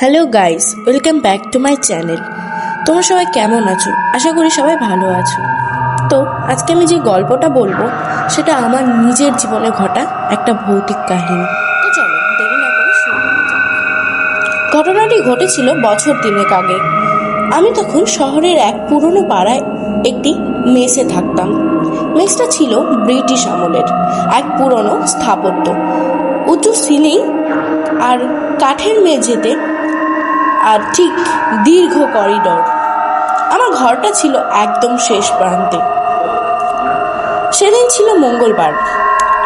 Hello guys welcome back to my channel তোমরা সবাই কেমন আছো? আশা করি সবাই ভালো আছো। তো, আজকে আমি যে গল্পটা বলব, সেটা আমার নিজের জীবনে ঘটা একটা ভৌতিক কাহিনী। চলো ঘটনাটি ঘটেছিল বছর তিনেক আগে। আমি তখন শহরের এক পুরনো পাড়ায় একটি মেসে থাকতাম। মেসটা ছিল ব্রিটিশ আমলের, এক পুরনো স্থাপত্য। উঁচু সিলিং আর কাঠের মেঝেতে আর ঠিক দীর্ঘ করিডর। আমার ঘরটা ছিল একদম শেষ প্রান্তে। সেদিন ছিল মঙ্গলবার।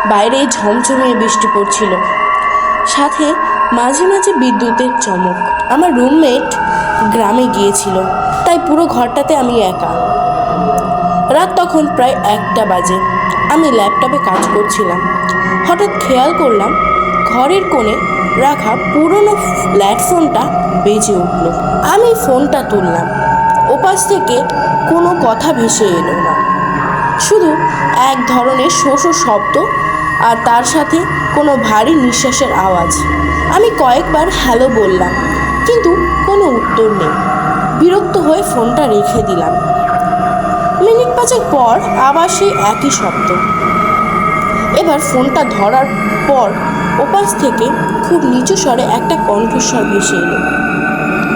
বাইরে ঝমঝমিয়ে বৃষ্টি পড়ছিল। সাথে মাঝে মাঝে বিদ্যুতের চমক। আমার রুমমেট গ্রামে গিয়েছিল, তাই পুরো ঘরটাতে আমি একা। রাত তখন প্রায় একটা বাজে। আমি ল্যাপটপে কাজ করছিলাম। হঠাৎ খেয়াল করলাম ঘরের কোণে রাখা পুরনো ফ্ল্যাট ফোনটা বেজে উঠল। আমি ফোনটা তুললাম। ওপাশ থেকে কোনো কথা ভেসে এলো না। শুধু এক ধরনের শোষো শব্দ আর তার সাথে কোনো ভারী নিঃশ্বাসের আওয়াজ। আমি কয়েকবার হ্যালো বললাম, কিন্তু কোনো উত্তর নেই। বিরক্ত হয়ে ফোনটা রেখে দিলাম। মিনিট পাঁচেক পর আবার সেই একই শব্দ। এবার ফোনটা ধরার পর থেকে খুব নিচু স্বরে একটা কণ্ঠস্বর ভেসে এলো।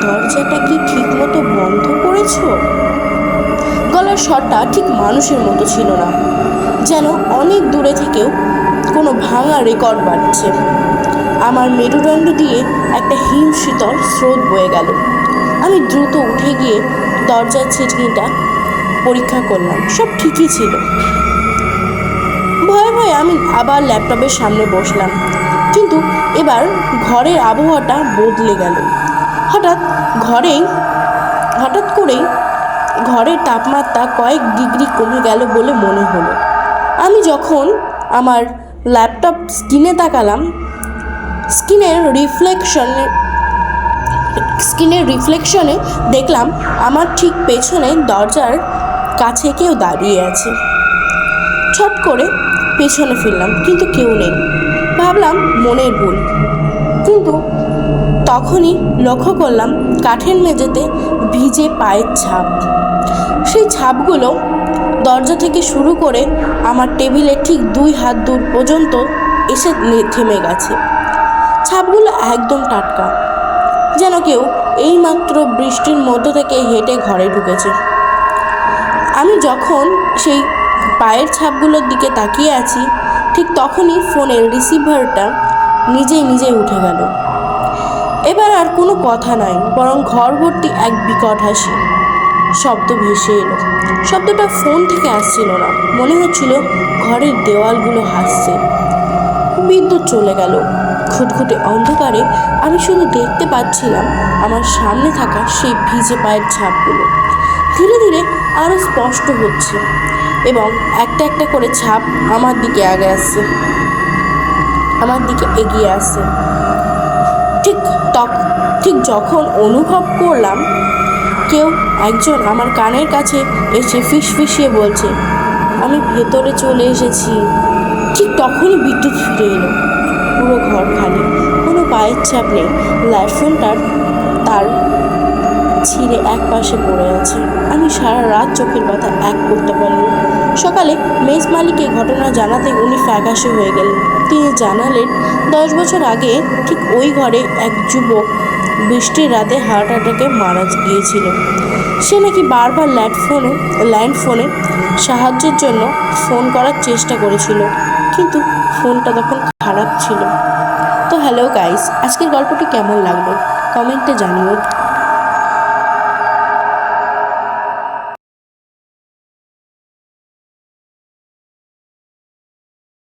দরজাটা কি ঠিক মতো বন্ধ করেছ? গলার স্বরটা ঠিক মানুষের মতো ছিল না, যেন অনেক দূরে থেকেও কোনো ভাঙা রেকর্ড বাজছে। আমার মেরুদণ্ড দিয়ে একটা হিম শীতল স্রোত বয়ে গেল। আমি দ্রুত উঠে গিয়ে দরজার ছিটকিটা পরীক্ষা করলাম, সব ঠিকই ছিল। ভয়ে ভয়ে আমি আবার ল্যাপটপের সামনে বসলাম। কিন্তু এবার ঘরের আবহাওয়াটা বদলে গেল। হঠাৎ ঘরেই, হঠাৎ করেই ঘরের তাপমাত্রা কয়েক ডিগ্রি কমে গেল বলে মনে হলো। আমি যখন আমার ল্যাপটপ স্ক্রিনে তাকালাম, স্ক্রিনের রিফ্লেকশনে স্ক্রিনের রিফ্লেকশনে দেখলাম আমার ঠিক পেছনে দরজার কাছে কেউ দাঁড়িয়ে আছে। ছট করে পেছনে ফিরলাম, কিন্তু কেউ নেই। ভাবলাম মনের ভুল। কিন্তু তখনই লক্ষ্য করলাম কাঠের মেঝেতে ভিজে পায়ের ছাপ। সেই ছাপগুলো দরজা থেকে শুরু করে আমার টেবিলে ঠিক দুই হাত দূর পর্যন্ত এসে থেমে গেছে। ছাপগুলো একদম টাটকা, যেন কেউ এইমাত্র বৃষ্টির মধ্য থেকে হেঁটে ঘরে ঢুকেছে। আমি যখন সেই পায়ের ছাপগুলোর দিকে তাকিয়ে আছি ঠিক তখনই ফোনের রিসিভারটা নিজেই নিজেই উঠে গেল। এবার আর কোনো কথা নাই, বরং ঘর ভর্তি এক বিকট হাসি। শব্দ ভেসে এলো। শব্দটা ফোন থেকে আসছিল না, মনে হচ্ছিল ঘরের দেওয়ালগুলো হাসছে। বিদ্যুৎ চলে গেল। খুটখুটে অন্ধকারে আমি শুধু দেখতে পাচ্ছিলাম আমার সামনে থাকা সেই ভিজে পায়ের ছাপগুলো। ধীরে ধীরে আরও স্পষ্ট হচ্ছে। এবং একটা একটা করে ছাপ আমার দিকে আগে আসছে। আমার দিকে এগিয়ে আসছে। ঠিক তখ, ঠিক যখন অনুভব করলাম, কেউ একজন আমার কানের কাছে এসে ফিস ফিসিয়ে বলছে, আমি ভেতরে চলে এসেছি। ঠিক তখনই বিদ্যুৎ ফিরে এলো। পুরো ঘর খালি, কোনো পায়ের ছাপ নেই। লাইটফোনটার তার ছিঁড়ে এক পাশে পড়ে আছে। আমি সারা রাত চোখের পাতা এক করতে পারিনি। সকালে মেস মালিককে ঘটনা জানাতে উনি ফ্যাকাশে হয়ে গেলেন। তিনি জানালেন, দশ বছর আগে ঠিক ওই ঘরে এক যুবক বৃষ্টির রাতে হার্ট অ্যাটাকে মারা গিয়েছিল। সে নাকি বারবার ল্যান্ড ফোনে ল্যান্ড ফোনে সাহায্যের জন্য ফোন করার চেষ্টা করেছিল, কিন্তু ফোনটা তখন খারাপ ছিল। তো হ্যালো গাইস, আজকের গল্পটি কেমন লাগল? কমেন্টে জানিও।